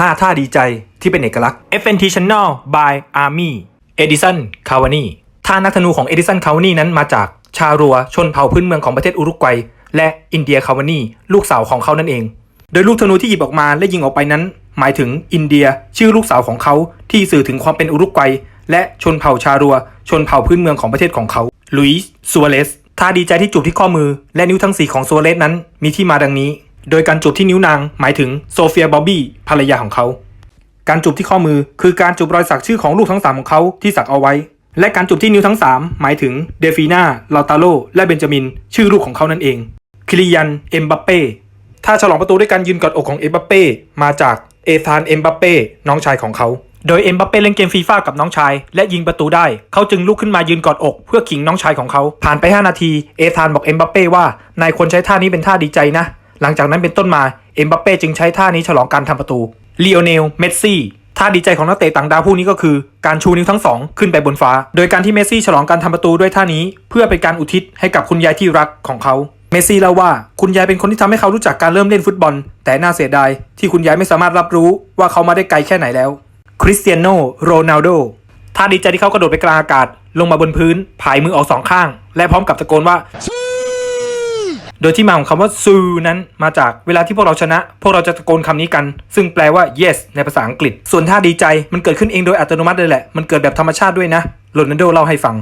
5 ท่าดีใจที่เป็นเอกลักษณ์ FNT Channel by Army Edison Cavani ท่านักธนูของ Edison Cavani นั้นมาจากชารัวชนเผ่าพื้นเมืองของประเทศอุรุกวัย และอินเดียคาวานีลูกสาวของเขานั่นเอง โดยลูกธนูที่หยิบออกมาและยิงออกไปนั้น หมายถึงอินเดียชื่อลูกสาวของเขาที่สื่อถึงความเป็นอุรุกวัย และชนเผ่าชารัว ชนเผ่าพื้นเมืองของประเทศของเขาลุยส์ซัวเรสท่าดีใจที่จูบที่ข้อมือ และนิ้วทั้งสีของซัวเรสนั้นมีที่มาดังนี้ โดยการจูบที่นิ้วนางหมายถึงโซเฟียบอบบี้ภรรยาของเขา การจูบที่ข้อมือคือการจูบรอยสักชื่อของลูกทั้งสามของเขาที่สักเอาไว้ และการจูบที่นิ้วทั้งสามหมายถึงเดฟีนาลาตาโล และเบนจามิน ชื่อลูกของเขานั่นเอง คิริยัน เอ็มบัปเป้ ถ้าฉลองประตูด้วยการยืนกอดอกของเอ็มบัปเป้มาจากเอธานเอ็มบัปเป้น้องชายของเขา โดยเอ็มบัปเป้เล่นเกมฟีฟ่ากับน้องชาย และยิงประตูได้ เขาจึงลุกขึ้นมายืนกอดอก เพื่อขิงน้องชายของเขา ผ่านไป 5 นาที เอธานบอกเอ็มบัปเป้ว่า นายควรใช้ท่านี้เป็นท่าดีใจนะ หลังจากนั้นเป็นต้นมาเอ็มบัปเป้จึงใช้ท่านี้ฉลองการทำประตูลีโอเนลเมสซี่ท่าดีใจของนักเตะต่างดาวผู้นี้ก็คือ การชูนิ้วทั้งสองขึ้นไปบนฟ้า โดยการที่เมสซี่ฉลองการทำประตูด้วยท่านี้ เพื่อเป็นการอุทิศให้กับคุณยายที่รักของเขา เมสซี่เล่าว่าคุณยายเป็นคนที่ทำให้เขารู้จักการเริ่มเล่นฟุตบอล แต่น่าเสียดายที่คุณยายไม่สามารถรับรู้ว่าเขามาได้ไกลแค่ไหนแล้ว คริสเตียโนโรนัลโดท่าดีใจที่เขากระโดดไปกลางอากาศ ลงมาบนพื้นผายมือออกสองข้าง และพร้อมกับตะโกนว่า โดยที่มาของคำว่าซูนั้นมาจากเวลาที่พวกเราชนะ พวกเราจะตะโกนคำนี้กัน ซึ่งแปลว่า yes ในภาษาอังกฤษ ส่วนท่าดีใจมันเกิดขึ้นเองโดยอัตโนมัติเลยแหละ มันเกิดแบบธรรมชาติด้วยนะโรนัลโดเล่าให้ฟัง